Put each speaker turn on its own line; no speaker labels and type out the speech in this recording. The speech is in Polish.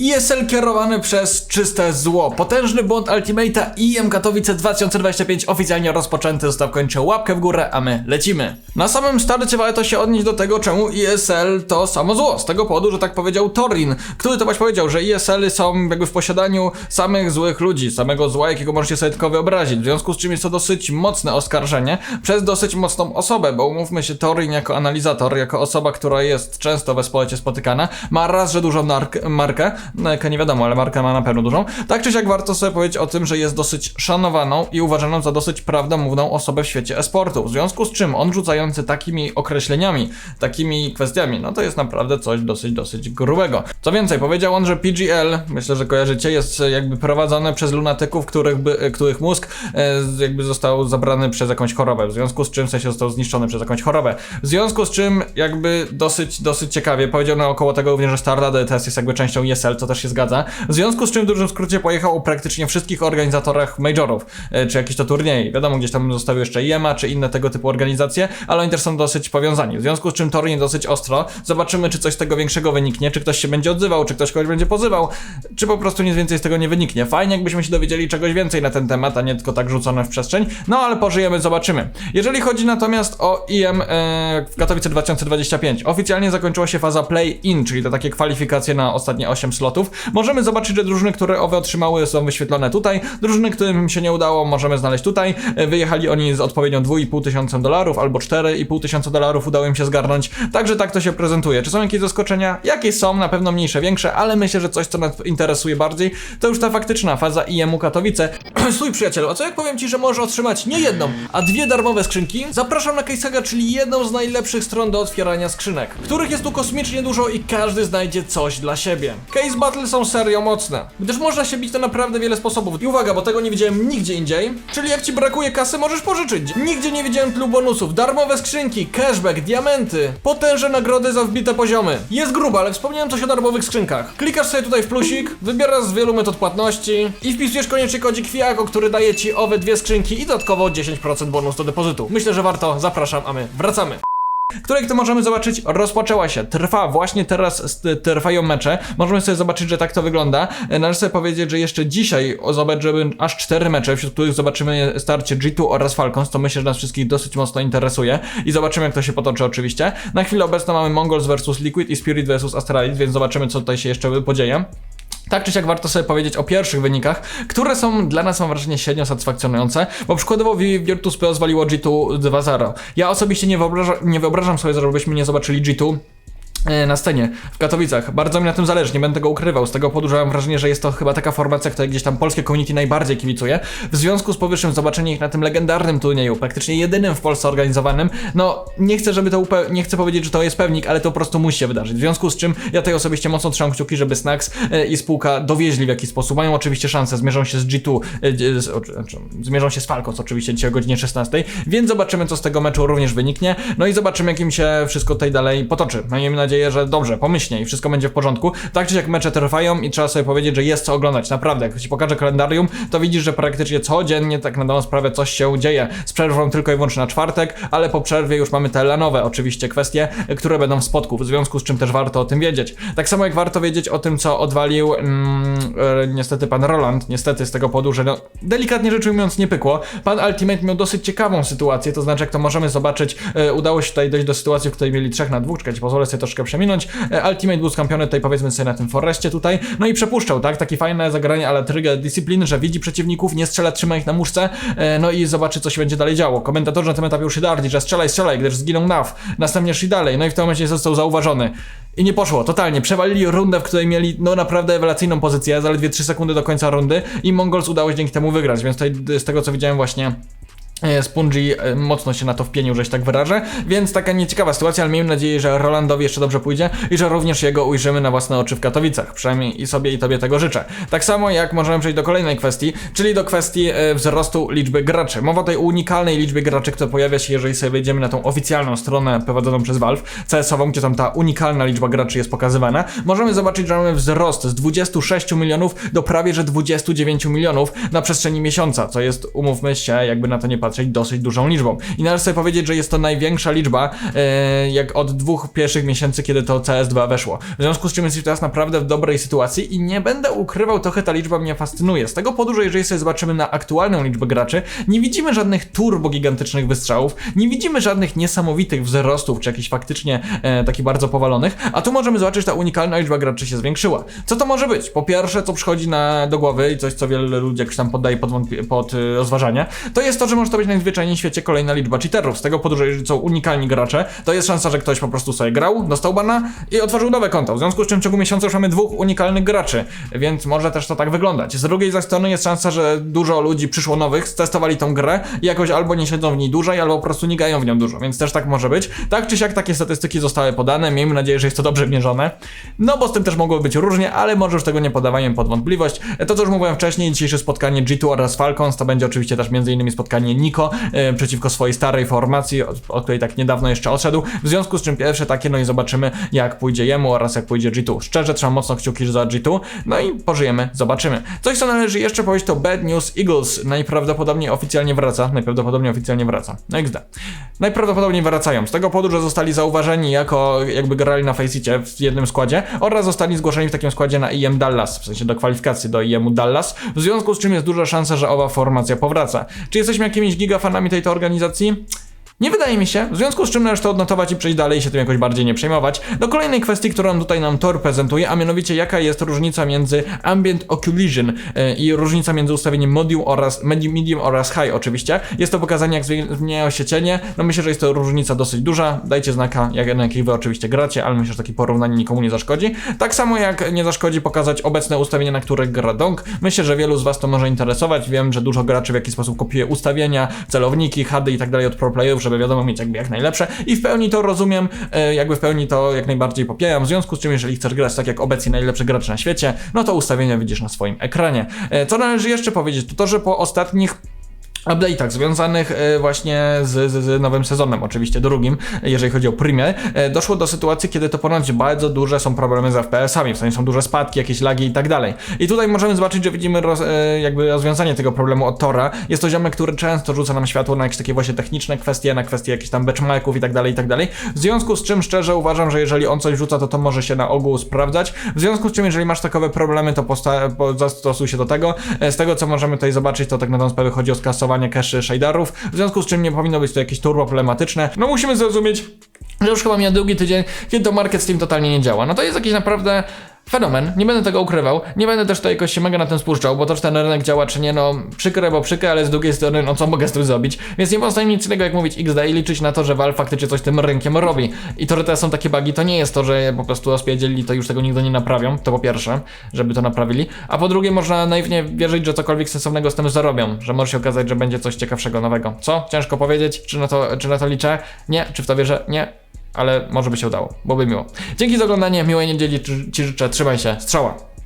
ESL kierowany przez czyste zło. Potężny błąd Ultimate'a i IM Katowice 2025 oficjalnie rozpoczęty. Zostaw kończę łapkę w górę, a my lecimy. Na samym starcie warto się odnieść do tego, czemu ESL to samo zło. Z tego powodu, że tak powiedział Torin, który to właśnie powiedział, że ESL-y są jakby w posiadaniu samych złych ludzi, samego zła, jakiego możecie sobie tylko wyobrazić. W związku z czym jest to dosyć mocne oskarżenie przez dosyć mocną osobę, bo umówmy się, Torin jako analizator, jako osoba, która jest często we społecie spotykana, ma raz, że dużą markę, no jaką nie wiadomo, ale markę ma na pewno dużą. Tak czy siak warto sobie powiedzieć o tym, że jest dosyć szanowaną i uważaną za dosyć prawdomówną osobę w świecie e-sportu. W związku z czym on rzucający takimi określeniami, takimi kwestiami, no to jest naprawdę coś dosyć, dosyć grubego. Co więcej, powiedział on, że PGL, myślę, że kojarzycie, jest jakby prowadzone przez lunatyków, których, by, e, których mózg e, jakby został zabrany przez jakąś chorobę, w związku z czym w sensie został zniszczony przez jakąś chorobę. W związku z czym jakby dosyć, dosyć ciekawie powiedział naokoło tego również, że Star DTS jest jakby częścią ESL, co też się zgadza. W związku z czym w dużym skrócie pojechał praktycznie wszystkich organizatorach majorów, e, czy jakieś to turnieje. Wiadomo, gdzieś tam zostały jeszcze IEMA, czy inne tego typu organizacje, ale oni też są dosyć powiązani. W związku z czym Torin dosyć ostro. Zobaczymy, czy coś z tego większego wyniknie, czy ktoś się będzie odzywał, czy ktoś kogoś będzie pozywał, czy po prostu nic więcej z tego nie wyniknie. Fajnie, jakbyśmy się dowiedzieli czegoś więcej na ten temat, a nie tylko tak rzucone w przestrzeń. No ale pożyjemy, zobaczymy. Jeżeli chodzi natomiast o IM e, w Katowice 2025, oficjalnie zakończyła się faza play-in, czyli to takie kwalifikacje na ostatnie 8 slotów. Możemy zobaczyć, że drużyny, które owe otrzymały, są wyświetlone tutaj. Drużyny, którym się nie udało, możemy znaleźć tutaj. E, Wyjechali oni z odpowiednią 2,5 tysiąca dolarów albo 4,5 tysiąca dolarów udało im się zgarnąć. Także tak to się prezentuje. Czy są jakieś zaskoczenia? Jakieś są, na pewno mniejsze, większe, ale myślę, że coś, co nas interesuje bardziej, to już ta faktyczna faza IEM-u Katowice. Stój przyjacielu, a co jak powiem ci, że możesz otrzymać nie jedną, a dwie darmowe skrzynki? Zapraszam na CaseHaga, czyli jedną z najlepszych stron do otwierania skrzynek, których jest tu kosmicznie dużo i każdy znajdzie coś dla siebie. Case Battle są serio mocne, gdyż można się bić na naprawdę wiele sposobów. I uwaga, bo tego nie widziałem nigdzie indziej, czyli jak ci brakuje kasy, możesz pożyczyć. Nigdzie nie widziałem tylu bonusów, darmowe skrzynki, cashback, diamenty, potężne nagrody za wbite poziomy. Jest grubo, ale wspomniałem coś o darmowych skrzynkach. Klikasz sobie tutaj w plusik, wybierasz z wielu metod płatności i wpisujesz koniecznie kodzik FIAGO, który daje ci owe dwie skrzynki i dodatkowo 10% bonus do depozytu. Myślę, że warto, zapraszam, a my wracamy. Które, jak to możemy zobaczyć, rozpoczęła się. Trwa, właśnie teraz trwają mecze. Możemy sobie zobaczyć, że tak to wygląda. E, Należy sobie powiedzieć, że jeszcze dzisiaj zobaczymy aż cztery mecze, wśród których zobaczymy starcie G2 oraz Falcons, to myślę, że nas wszystkich dosyć mocno interesuje i zobaczymy, jak to się potoczy oczywiście. Na chwilę obecną mamy Mongols vs Liquid i Spirit vs Astralis, więc zobaczymy, co tutaj się jeszcze podzieje. Tak czy siak warto sobie powiedzieć o pierwszych wynikach, które są dla nas mam wrażenie średnio satysfakcjonujące, bo przykładowo Vi- Virtus.pl zwaliło G2 2-0. Ja osobiście nie, wyobraża, nie wyobrażam sobie, żebyśmy nie zobaczyli G2 e, na scenie w Katowicach. Bardzo mi na tym zależy, nie będę tego ukrywał. Z tego powodu, mam wrażenie, że jest to chyba taka formacja, której gdzieś tam polskie community najbardziej kibicuje. W związku z powyższym zobaczenie ich na tym legendarnym turnieju, praktycznie jedynym w Polsce organizowanym, no nie chcę, żeby to nie chcę powiedzieć, że to jest pewnik, ale to po prostu musi się wydarzyć. W związku z czym ja tutaj osobiście mocno trzymam kciuki, żeby Snacks e, i spółka dowieźli w jakiś sposób. Mają oczywiście szansę, zmierzą się z G2, e, z, zmierzą się z Falcons oczywiście dzisiaj o godzinie 16, więc zobaczymy, co z tego meczu również wyniknie. No i zobaczymy, jak im się wszystko tutaj dalej potoczy. Miejmy nadzieję, że dobrze, pomyślnie i wszystko będzie w porządku. Tak czy jak mecze trwają i trzeba sobie powiedzieć, że jest co oglądać. Naprawdę, jak ci pokażę kalendarium, to widzisz, że praktycznie codziennie tak na dobrą sprawę coś się dzieje. Z przerwą tylko i wyłącznie na czwartek, ale po przerwie już mamy te lanowe oczywiście kwestie, które będą w spotku, w związku z czym też warto o tym wiedzieć. Tak samo jak warto wiedzieć o tym, co odwalił mm, e, niestety pan Roland, niestety z tego powodu, że no, delikatnie rzecz ujmując nie pykło. Pan Ultimate miał dosyć ciekawą sytuację, to znaczy jak to możemy zobaczyć, e, udało się tutaj dojść do sytuacji, w której mieli trzech na dwóch, czekajcie, pozwolę sobie troszkę przeminąć. E, Ultimate był skampiony tutaj powiedzmy sobie na tym foreście tutaj, no i przepuszczał, tak? Takie fajne zagranie, ale trigger dyscypliny, że widzi przeciwników, nie strzela, trzyma ich na muszce, e, no i zobaczy co się będzie dalej działo. Komentatorzy na tym etapie już się darli, że strzelaj, strzelaj, gdyż zginął Nav, następnie szli dalej, no i w tym momencie został zauważony. I nie poszło, totalnie. Przewalili rundę, w której mieli no naprawdę rewelacyjną pozycję, zaledwie 3 sekundy do końca rundy i Mongols udało się dzięki temu wygrać, więc tutaj z tego co widziałem właśnie e, Spungy e, mocno się na to wpienił, że się tak wyrażę, więc taka nieciekawa sytuacja, ale miejmy nadzieję, że Rolandowi jeszcze dobrze pójdzie i że również jego ujrzymy na własne oczy w Katowicach, przynajmniej i sobie i tobie tego życzę. Tak samo jak możemy przejść do kolejnej kwestii, czyli do kwestii e, wzrostu liczby graczy. Mowa tutaj o unikalnej liczbie graczy, która pojawia się, jeżeli sobie wejdziemy na tą oficjalną stronę prowadzoną przez Valve, CS-ową, gdzie tam ta unikalna liczba graczy jest pokazywana. Możemy zobaczyć, że mamy wzrost z 26 milionów do prawie że 29 milionów na przestrzeni miesiąca, co jest, umówmy się, jakby na to nie patrzeć, patrzeć dosyć dużą liczbą. I należy sobie powiedzieć, że jest to największa liczba e, jak od dwóch pierwszych miesięcy, kiedy to CS2 weszło. W związku z czym jesteśmy teraz naprawdę w dobrej sytuacji i nie będę ukrywał, trochę ta liczba mnie fascynuje. Z tego powodu, że jeżeli sobie zobaczymy na aktualną liczbę graczy, nie widzimy żadnych turbo gigantycznych wystrzałów, nie widzimy żadnych niesamowitych wzrostów, czy jakichś faktycznie e, takich bardzo powalonych, a tu możemy zobaczyć, że ta unikalna liczba graczy się zwiększyła. Co to może być? Po pierwsze, co przychodzi na, do głowy i coś, co wiele ludzi jakoś tam poddaje pod, wątpie- pod y, rozważanie, to jest to, że może to być najzwyczajniej w świecie kolejna liczba cheaterów. Z tego powodu, że jeżeli są unikalni gracze, to jest szansa, że ktoś po prostu sobie grał, dostał bana i otworzył nowe konto. W związku z czym w ciągu miesiąca już mamy dwóch unikalnych graczy, więc może też to tak wyglądać. Z drugiej zaś strony jest szansa, że dużo ludzi przyszło nowych, stestowali tą grę i jakoś albo nie siedzą w niej dłużej, albo po prostu nie gają w nią dużo, więc też tak może być. Tak czy siak takie statystyki zostały podane, miejmy nadzieję, że jest to dobrze mierzone. No bo z tym też mogło być różnie, ale może już tego nie podawajmy pod wątpliwość. To co już mówiłem wcześniej, dzisiejsze spotkanie G2 oraz Falcons, to będzie oczywiście też m.in. spotkanie Niko e, przeciwko swojej starej formacji, od, której tak niedawno jeszcze odszedł. W związku z czym pierwsze takie, no i zobaczymy jak pójdzie jemu oraz jak pójdzie G2. Szczerze trzymam mocno kciuki za G2, no i pożyjemy, zobaczymy. Coś co należy jeszcze powiedzieć to Bad News Eagles najprawdopodobniej oficjalnie wraca, najprawdopodobniej oficjalnie wraca. No XD. Najprawdopodobniej wracają, z tego powodu, że zostali zauważeni jako jakby grali na Faceicie w jednym składzie oraz zostali zgłoszeni w takim składzie na IM Dallas, w sensie do kwalifikacji do IM-u Dallas, w związku z czym jest duża szansa, że owa formacja powraca. Czy jesteśmy jakimiś gigafanami tej to organizacji? Nie wydaje mi się, w związku z czym należy to odnotować i przejść dalej i się tym jakoś bardziej nie przejmować. Do kolejnej kwestii, którą tutaj nam Tor prezentuje, a mianowicie jaka jest różnica między Ambient Occlusion yy, i różnica między ustawieniem medium oraz medium, medium oraz high oczywiście. Jest to pokazanie jak zmieniają się cienie. No myślę, że jest to różnica dosyć duża. Dajcie znaka, jak, na jakich wy oczywiście gracie, ale myślę, że takie porównanie nikomu nie zaszkodzi. Tak samo jak nie zaszkodzi pokazać obecne ustawienie, na których gra Dong. Myślę, że wielu z was to może interesować. Wiem, że dużo graczy w jakiś sposób kopiuje ustawienia, celowniki, HUD i tak dalej od pro playerów, żeby wiadomo mieć jakby jak najlepsze i w pełni to rozumiem, e, jakby w pełni to jak najbardziej popieram, w związku z czym jeżeli chcesz grać tak jak obecnie najlepszy gracz na świecie, no to ustawienia widzisz na swoim ekranie. E, Co należy jeszcze powiedzieć, to to, że po ostatnich update'ach związanych e, właśnie z, z, z nowym sezonem, oczywiście drugim, jeżeli chodzi o Premier, e, doszło do sytuacji, kiedy to ponoć bardzo duże są problemy z FPS-ami, w sensie są duże spadki, jakieś lagi i tak dalej. I tutaj możemy zobaczyć, że widzimy roz, e, jakby rozwiązanie tego problemu od Tora. Jest to ziomek, który często rzuca nam światło na jakieś takie właśnie techniczne kwestie, na kwestie jakichś tam benchmarków i tak dalej, i tak dalej. W związku z czym szczerze uważam, że jeżeli on coś rzuca, to to może się na ogół sprawdzać. W związku z czym, jeżeli masz takowe problemy, to posta- po- zastosuj się do tego. Z tego, co możemy tutaj zobaczyć, to tak na tą sprawę chodzi o skasowanie cache shaderów, w związku z czym nie powinno być to jakieś turbo problematyczne. No musimy zrozumieć, że już chyba mija drugi tydzień, kiedy to Market Steam totalnie nie działa. No to jest jakiś naprawdę fenomen, nie będę tego ukrywał, nie będę też tutaj jakoś się mega na tym spuszczał, bo to, czy ten rynek działa, czy nie, no przykre, bo przykre, ale z drugiej strony, no co mogę z tym zrobić, więc nie pozostaje mi nic innego jak mówić XD i liczyć na to, że Valve faktycznie coś tym rynkiem robi. I to, że teraz są takie bugi, to nie jest to, że po prostu rozpierdzielili to już tego nigdy nie naprawią, to po pierwsze, żeby to naprawili, a po drugie można naiwnie wierzyć, że cokolwiek sensownego z tym zarobią, że może się okazać, że będzie coś ciekawszego nowego. Co? Ciężko powiedzieć, czy na to, czy na to liczę? Nie. Czy w to wierzę? Nie ale może by się udało, byłoby miło. Dzięki za oglądanie, miłej niedzieli Ci życzę, trzymaj się, strzała!